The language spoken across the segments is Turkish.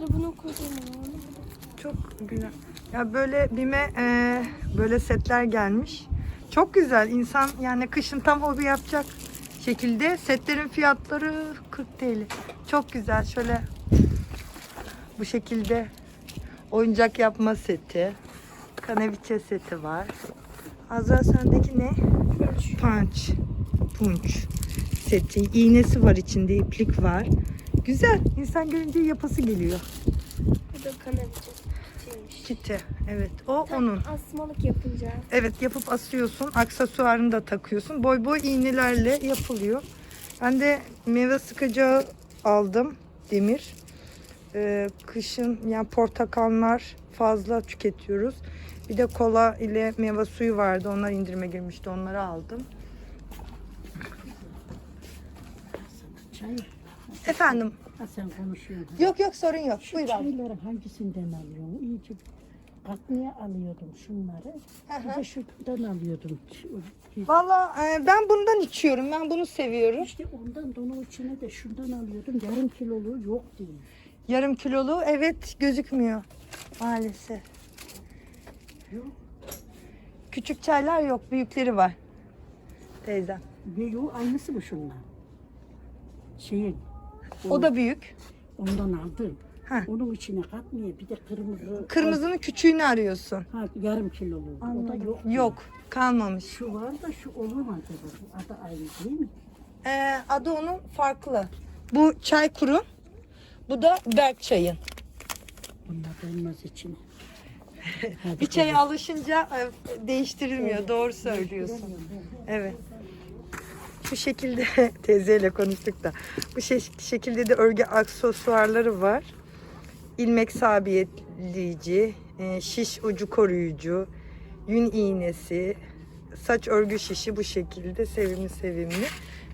Bu da bunun kocaman. Çok güzel. Ya böyle BİM'e e, böyle setler gelmiş. Çok güzel. İnsan yani kışın tam hobi yapacak şekilde setlerin fiyatları 40 TL. Çok güzel. Şöyle bu şekilde oyuncak yapma seti, kaneviçe seti var. Azra sendeki ne? Punch. Punch seti. İğnesi var içinde, iplik var. Güzel. İnsan görünce yapası geliyor. Bu da kanaliçe. Şeymiş. Kiti. Evet. O onun. Asmalık yapınca. Evet yapıp asıyorsun. Aksesuarını da takıyorsun. Boy boy iğnelerle yapılıyor. Ben de meyve sıkacağı aldım. Demir. Ee, kışın yani portakallar fazla tüketiyoruz. Bir de kola ile meyve suyu vardı. Onlar indirime girmişti. Onları aldım. Çay. Efendim. Ha sen konuşuyordun. Yok yok sorun yok. Şu Buyur abi. çayları hangisinden alıyorsun? İyice katmaya alıyordum şunları. Bir de şuradan alıyordum. Şu- Valla e, ben bundan içiyorum. Ben bunu seviyorum. İşte ondan da onun içine de şundan alıyordum. Yarım kilolu yok diye. Yarım kilolu evet gözükmüyor maalesef. Yok. Küçük çaylar yok, büyükleri var. Teyzem. Ne yok aynısı bu şunlar. Şeyin. O da büyük. Ondan aldım. Heh. Onun içine katmaya bir de kırmızı. Kırmızının küçüğünü arıyorsun. Ha, yarım kilolu. O da yok. Yok, kalmamış. Şu var da şu olur mu acaba? Bu Adı aynı değil mi? Ee, adı onun farklı. Bu çay kuru. Bu da berk çayın. Bunlar olmaz içine. Hadi Bir çaya alışınca e, değiştirilmiyor. Doğru söylüyorsun. Evet. Bu şekilde teyzeyle konuştuk da. Bu şekilde de örgü aksesuarları var. İlmek sabitleyici, e, şiş ucu koruyucu, yün iğnesi, saç örgü şişi bu şekilde sevimli sevimli.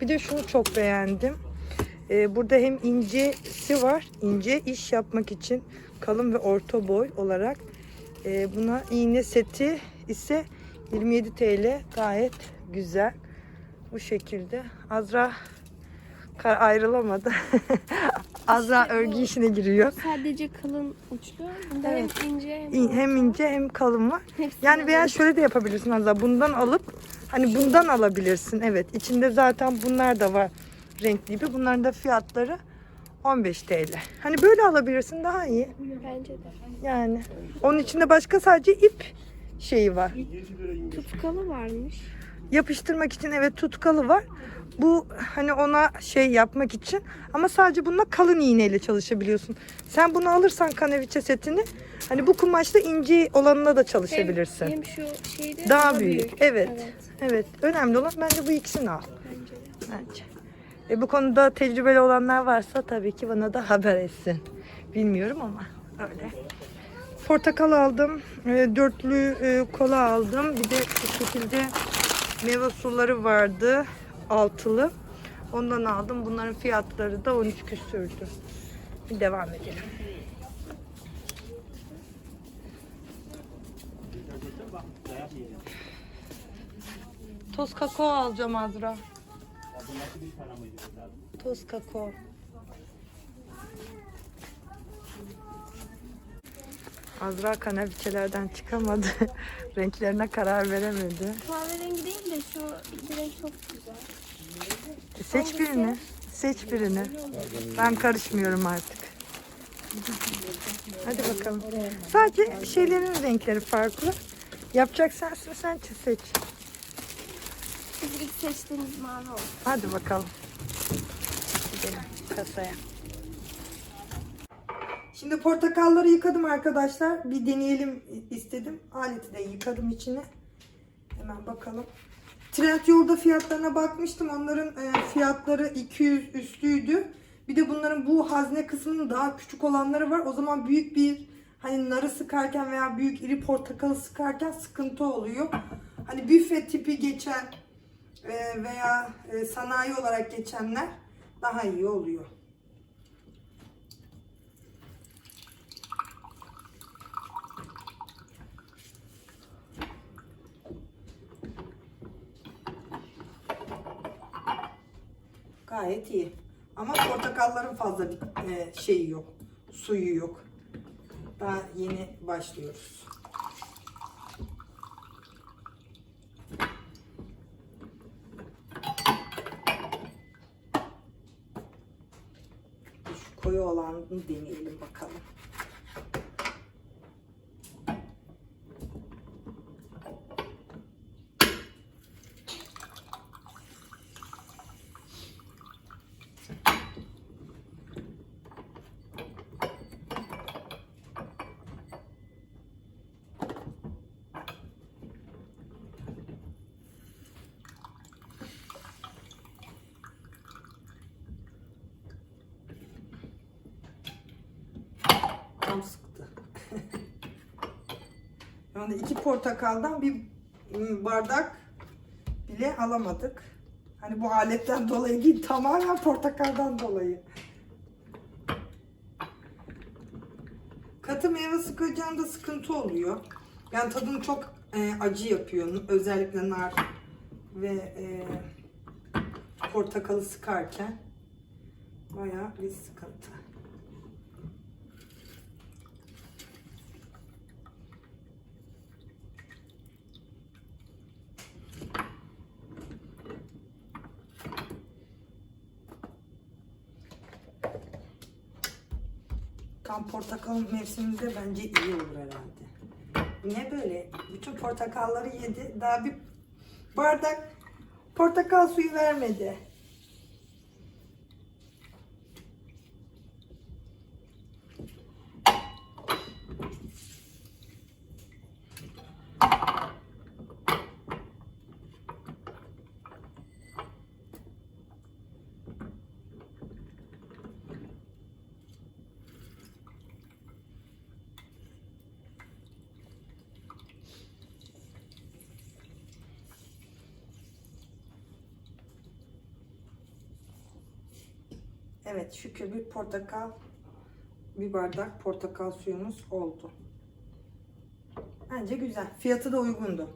Bir de şunu çok beğendim. E, Burada hem incesi var, ince iş yapmak için kalın ve orta boy olarak. E, Buna iğne seti ise 27 TL gayet güzel. Bu şekilde. Azra ayrılamadı. Azra örgü işine giriyor. Sadece kalın uçlu. Bunda Evet. hem ince hem, Hem ince hem kalın var. Hepsi Yani veya şöyle de yapabilirsin Azra. Bundan alıp hani bundan alabilirsin. Evet. içinde zaten bunlar da var renkli gibi. Bunların da fiyatları 15 TL. Hani böyle alabilirsin daha iyi. Bence de. Yani onun içinde başka sadece ip şeyi var. Tutkalı varmış. Yapıştırmak için evet tutkalı var. Bu hani ona şey yapmak için ama sadece bununla kalın iğneyle çalışabiliyorsun. Sen bunu alırsan kaneviçe setini hani bu kumaşla ince olanına da çalışabilirsin. Hem, hem şu şeyde Daha büyük. Evet. evet. Evet. Önemli olan bence bu ikisini al Bence bence. E, bu konuda tecrübeli olanlar varsa tabii ki bana da haber etsin. Bilmiyorum ama öyle. Portakal aldım. e, dörtlü e, kola aldım. Bir de bu şekilde meyve suları vardı. Altılı. Ondan aldım. Bunların fiyatları da 13 küsürdü. Devam edelim. Toz kakao alacağım Azra. Toz kakao. Azra kanaviçelerden çıkamadı. Renklerine karar veremedi. Kahverengi değil de şu renk çok güzel. Seç birini. Seç birini. Ben karışmıyorum artık. Hadi bakalım. Sadece şeylerin renkleri farklı. Yapacak sensin sen seç. Siz ilk seçtiğiniz mavi oldu. Hadi bakalım. Gidelim kasaya. Şimdi portakalları yıkadım arkadaşlar. Bir deneyelim istedim. Aleti de yıkadım içine. Hemen bakalım. Trendyol'da fiyatlarına bakmıştım. Onların e, fiyatları 200 üstüydü. Bir de bunların bu hazne kısmının daha küçük olanları var. O zaman büyük bir hani narı sıkarken veya büyük iri portakalı sıkarken sıkıntı oluyor. Hani büfe tipi geçen e, veya e, sanayi olarak geçenler daha iyi oluyor. Gayet iyi. Ama portakalların fazla e, şeyi yok. suyu yok. Daha yeni başlıyoruz. Şu koyu olanını deneyelim bakalım. Tam sıktı. Yani iki portakaldan bir ım, bardak bile alamadık. Hani bu aletten dolayı değil tamamen portakaldan dolayı. Katı meyve sıkacağında sıkıntı oluyor. Yani tadını çok e, acı yapıyor. Özellikle nar ve e, portakalı sıkarken bayağı bir sıkıntı. Tam portakal mevsiminde bence iyi olur herhalde. Niye böyle? Bütün portakalları yedi. Daha bir bardak portakal suyu vermedi. Evet şükür bir portakal bir bardak portakal suyumuz oldu. Bence güzel. Fiyatı da uygundu.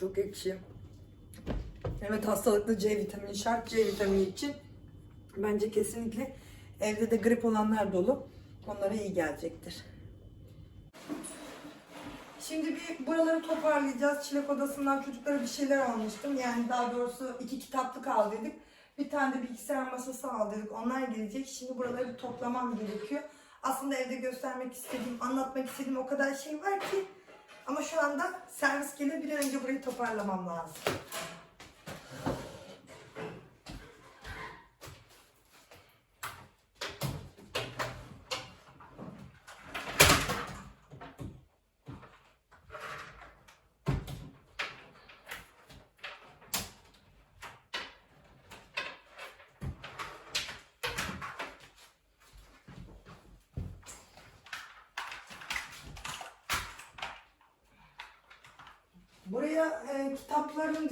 Çok ekşi. Evet hastalıklı C vitamini şart. C vitamini için bence kesinlikle evde de grip olanlar dolu. Onlara iyi gelecektir. Şimdi bir buraları toparlayacağız. Çilek odasından çocuklara bir şeyler almıştım. Yani daha doğrusu iki kitaplık al dedik. Bir tane de bilgisayar masası al dedik. Onlar gelecek. Şimdi buraları toplamam gerekiyor. Aslında evde göstermek istediğim, anlatmak istediğim o kadar şey var ki. Ama şu anda servis gelir bir an önce burayı toparlamam lazım.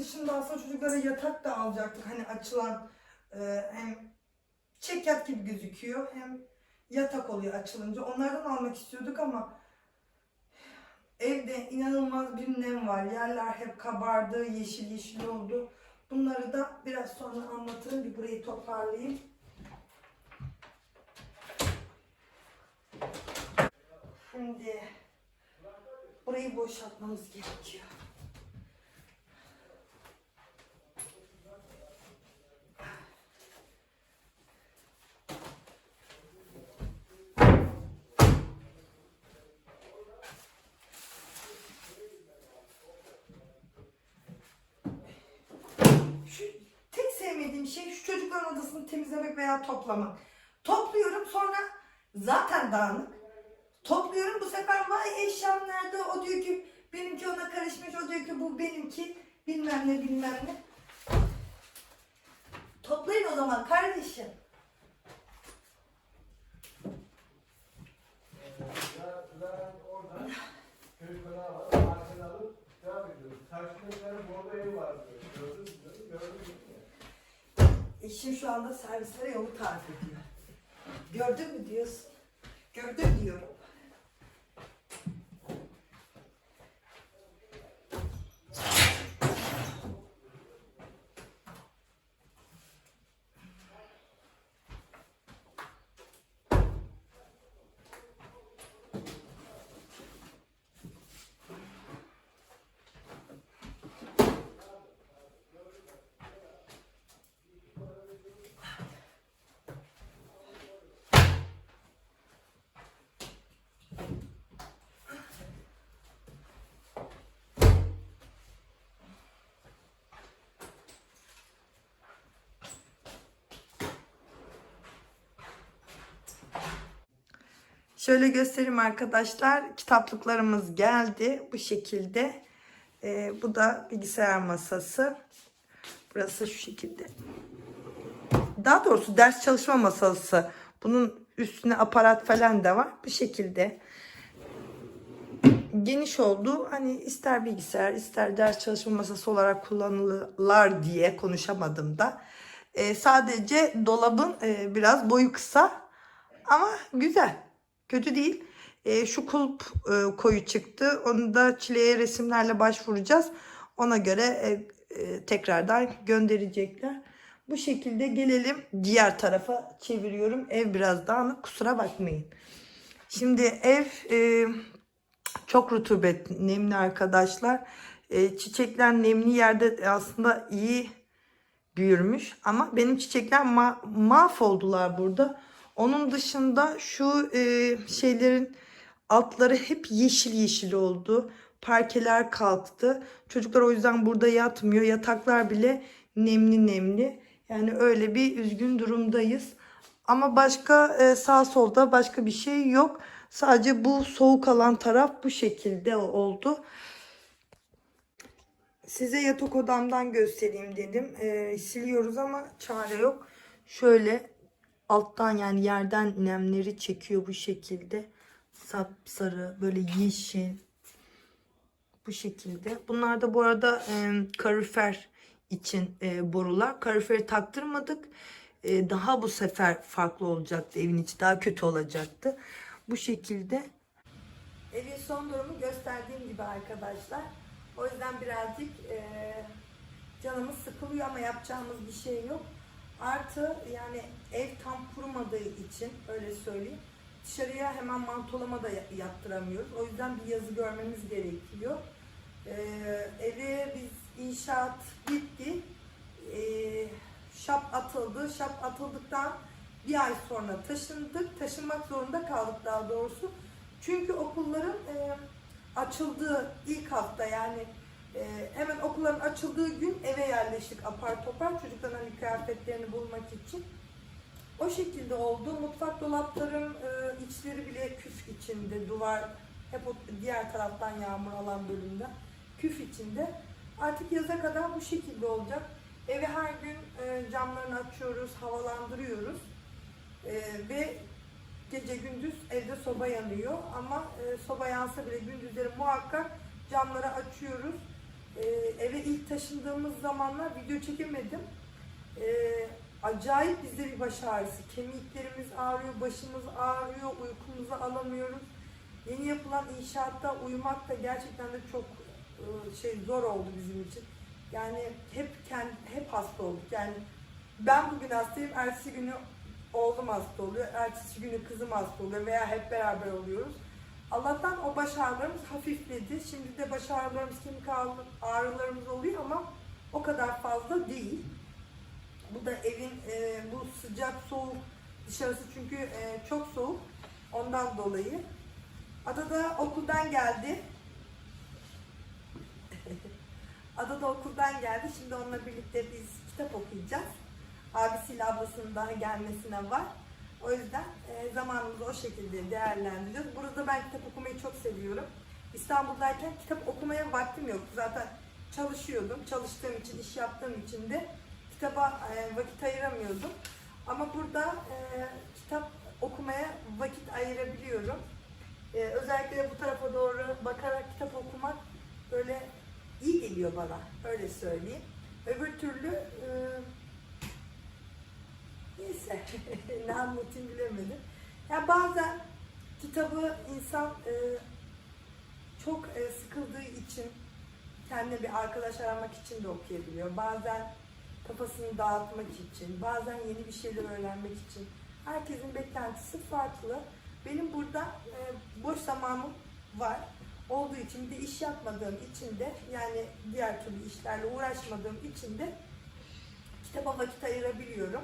Dışında aslında çocuklara yatak da alacaktık. Hani açılan e, hem çekyat gibi gözüküyor hem yatak oluyor açılınca. Onlardan almak istiyorduk ama evde inanılmaz bir nem var. Yerler hep kabardı, yeşil yeşil oldu. Bunları da biraz sonra anlatırım. Bir burayı toparlayayım. Şimdi burayı boşaltmamız gerekiyor. Şey şu çocukların odasını temizlemek veya toplamak. Topluyorum sonra zaten dağınık. Topluyorum bu sefer vay eşyam nerede? O diyor ki benimki ona karışmış. O diyor ki bu benimki bilmem ne bilmem ne. Toplayın o zaman kardeşim. Zaten orada çocuklar var, arkada alıp devam ediyoruz. Karşıda bir tane bordo ev. Gördünüz mü? Gördünüz mü? Eşim şu anda servislere yolu tarif ediyor. Gördün mü diyorsun? Gördüm diyorum. Şöyle göstereyim arkadaşlar. Kitaplıklarımız geldi bu şekilde. Ee, bu da bilgisayar masası. Burası şu şekilde. Daha doğrusu ders çalışma masası. Bunun üstüne aparat falan da var. Bu şekilde. Geniş oldu. Hani ister bilgisayar ister ders çalışma masası olarak kullanılırlar diye konuşamadım da. Ee, sadece dolabın e, biraz boyu kısa ama güzel. Kötü değil. Ee, şu kulp e, koyu çıktı. Onu da çileye resimlerle başvuracağız. Ona göre e, e, tekrardan gönderecekler. Bu şekilde gelelim diğer tarafa çeviriyorum. Ev biraz dağınık kusura bakmayın. Şimdi ev e, çok rutubet, nemli arkadaşlar. E, çiçekler nemli yerde aslında iyi büyürmüş. Ama benim çiçekler ma- mahvoldular burada. Onun dışında şu e, şeylerin altları hep yeşil yeşil oldu. Parkeler kalktı. Çocuklar o yüzden burada yatmıyor. Yataklar bile nemli nemli. Yani öyle bir üzgün durumdayız. Ama başka e, sağ solda başka bir şey yok. Sadece bu soğuk alan taraf bu şekilde oldu. Size yatak odamdan göstereyim dedim. E, siliyoruz ama çare yok. Şöyle alttan yani yerden nemleri çekiyor bu şekilde. Sapsarı böyle yeşil. Bu şekilde. Bunlar da bu arada e, kalorifer için e, borular. Kaloriferi taktırmadık. E, daha bu sefer farklı olacaktı. Evin içi daha kötü olacaktı. Bu şekilde. Evin son durumu gösterdiğim gibi arkadaşlar. O yüzden birazcık e, canımız sıkılıyor ama yapacağımız bir şey yok. Artı yani ev tam kurumadığı için öyle söyleyeyim. Dışarıya hemen mantolama da ya- yaptıramıyoruz. O yüzden bir yazı görmemiz gerekiyor. Ee, eve biz inşaat bitti. Ee, şap atıldı. Şap atıldıktan bir ay sonra taşındık. Taşınmak zorunda kaldık daha doğrusu. Çünkü okulların e, açıldığı ilk hafta yani e, hemen okulların açıldığı gün eve yerleştik apar topar çocukların hani kıyafetlerini bulmak için. O şekilde oldu. Mutfak dolaplarım e, içleri bile küf içinde. Duvar hep o diğer taraftan yağmur alan bölümde. Küf içinde. Artık yaza kadar bu şekilde olacak. Evi her gün e, camlarını açıyoruz, havalandırıyoruz. E, ve gece gündüz evde soba yanıyor. Ama e, soba yansa bile gündüzleri muhakkak camları açıyoruz. E, eve ilk taşındığımız zamanlar video çekemedim. E, acayip bizde bir baş ağrısı. Kemiklerimiz ağrıyor, başımız ağrıyor, uykumuzu alamıyoruz. Yeni yapılan inşaatta uyumak da gerçekten de çok e, şey zor oldu bizim için. Yani hep kend, hep hasta olduk. Yani ben bugün hastayım, ertesi günü oğlum hasta oluyor, ertesi günü kızım hasta oluyor veya hep beraber oluyoruz. Allah'tan o baş ağrılarımız hafifledi. Şimdi de baş ağrılarımız, kemik ağrı- ağrılarımız oluyor ama o kadar fazla değil. Bu da evin e, bu sıcak soğuk dışarısı çünkü e, çok soğuk ondan dolayı. Ada da okuldan geldi. Ada da okuldan geldi. Şimdi onunla birlikte biz kitap okuyacağız. Abisiyle ablasının daha gelmesine var. O yüzden e, zamanımızı o şekilde değerlendiriyoruz. Burada ben kitap okumayı çok seviyorum. İstanbul'dayken kitap okumaya vaktim yoktu. Zaten çalışıyordum. Çalıştığım için, iş yaptığım için de kitaba e, vakit ayıramıyordum. Ama burada e, kitap okumaya vakit ayırabiliyorum. E, özellikle bu tarafa doğru bakarak kitap okumak böyle iyi geliyor bana. Öyle söyleyeyim. Öbür türlü e, neyse ne anlatayım bilemedim. Ya bazen kitabı insan e, çok e, sıkıldığı için kendine bir arkadaş aramak için de okuyabiliyor. Bazen kafasını dağıtmak için, bazen yeni bir şeyler öğrenmek için. Herkesin beklentisi farklı. Benim burada e, boş zamanım var. Olduğu için bir iş yapmadığım için de yani diğer türlü işlerle uğraşmadığım için de kitaba vakit ayırabiliyorum.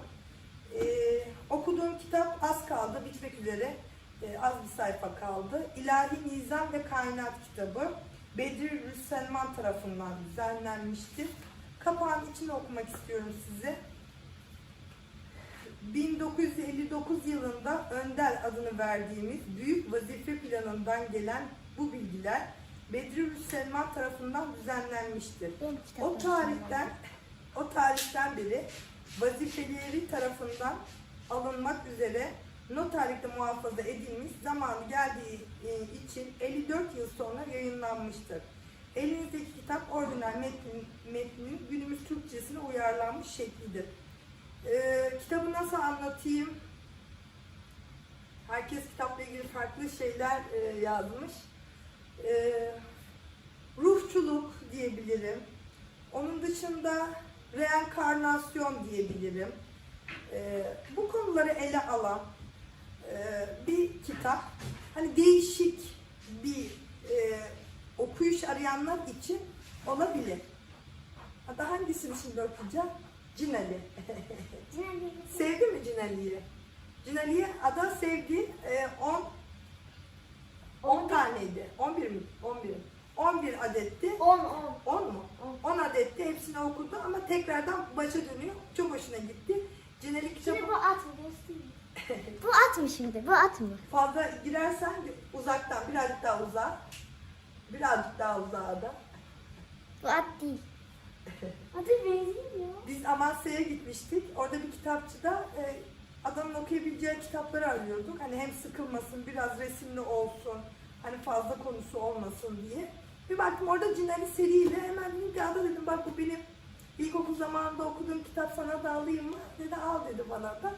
E, okuduğum kitap az kaldı, bitmek üzere. E, az bir sayfa kaldı. İlahi Nizam ve Kainat kitabı. Bedir Selman tarafından düzenlenmiştir. Kapağın içini okumak istiyorum size. 1959 yılında Önder adını verdiğimiz büyük vazife planından gelen bu bilgiler Bedri Selman tarafından düzenlenmiştir. O tarihten o tarihten beri vazifeleri tarafından alınmak üzere noterlikte muhafaza edilmiş zamanı geldiği e, için 54 yıl sonra yayınlanmıştır. Elinizdeki kitap orijinal metnin, metnin günümüz Türkçesine uyarlanmış şeklidir. Ee, kitabı nasıl anlatayım? Herkes kitapla ilgili farklı şeyler e, yazmış. Ee, ruhçuluk diyebilirim. Onun dışında reenkarnasyon diyebilirim. Ee, bu konuları ele alan e, bir kitap. Hani değişik bir e, okuyuş arayanlar için olabilir. Hatta hangisini şimdi okuyacağım? Cinali. Sevdi mi Cinali'yi? Cinali'yi ada sevdi. 10 10 taneydi. 11 mi? 11. 11 adetti. 10 10. 10 mu? 10 adetti. Hepsini okudu ama tekrardan başa dönüyor. Çok hoşuna gitti. Cinali kitabı Şimdi bu at mı göstereyim. bu at mı şimdi? Bu at mı? fazla girersen uzaktan birazcık daha uzağa. Birazcık daha uzağa da. Bu at değil. Adı benziyor. Biz Amasya'ya gitmiştik. Orada bir kitapçıda e, adamın okuyabileceği kitapları arıyorduk. Hani hem sıkılmasın, biraz resimli olsun, hani fazla konusu olmasın diye. Bir baktım orada Cinali seriyle hemen dedim ki "Ada," dedim bak bu benim ilkokul zamanında okuduğum kitap sana da alayım mı? Dedi al dedi bana da.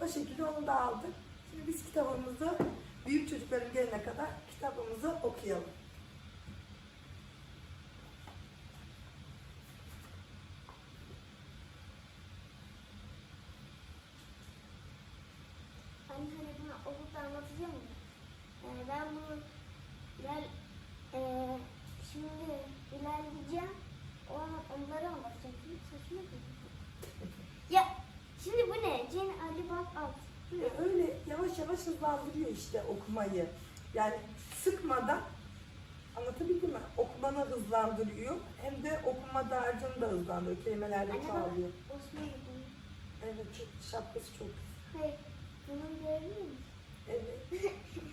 O şekilde onu da aldık. Şimdi biz kitabımızı büyük çocukların gelene kadar kitabımızı okuyalım. Hani hani bana okulda anlatacağım ya. Ee, ben bunu ee, şimdi ilerleyeceğim. O, onları anlatacağım. Şimdi saçma. Ya şimdi bu ne? Cin Ali bak alt. E, öyle yavaş yavaş hızlandırıyor işte okumayı. Yani sıkmadan anlatabildim mi? Okumanı hızlandırıyor. Hem de okuma dağarcığını da hızlandırıyor. Kelimelerle Anne bak çoğalıyor. Osman gibi. Evet şapkası çok. Hayır. Bunun görebilir misin? Evet.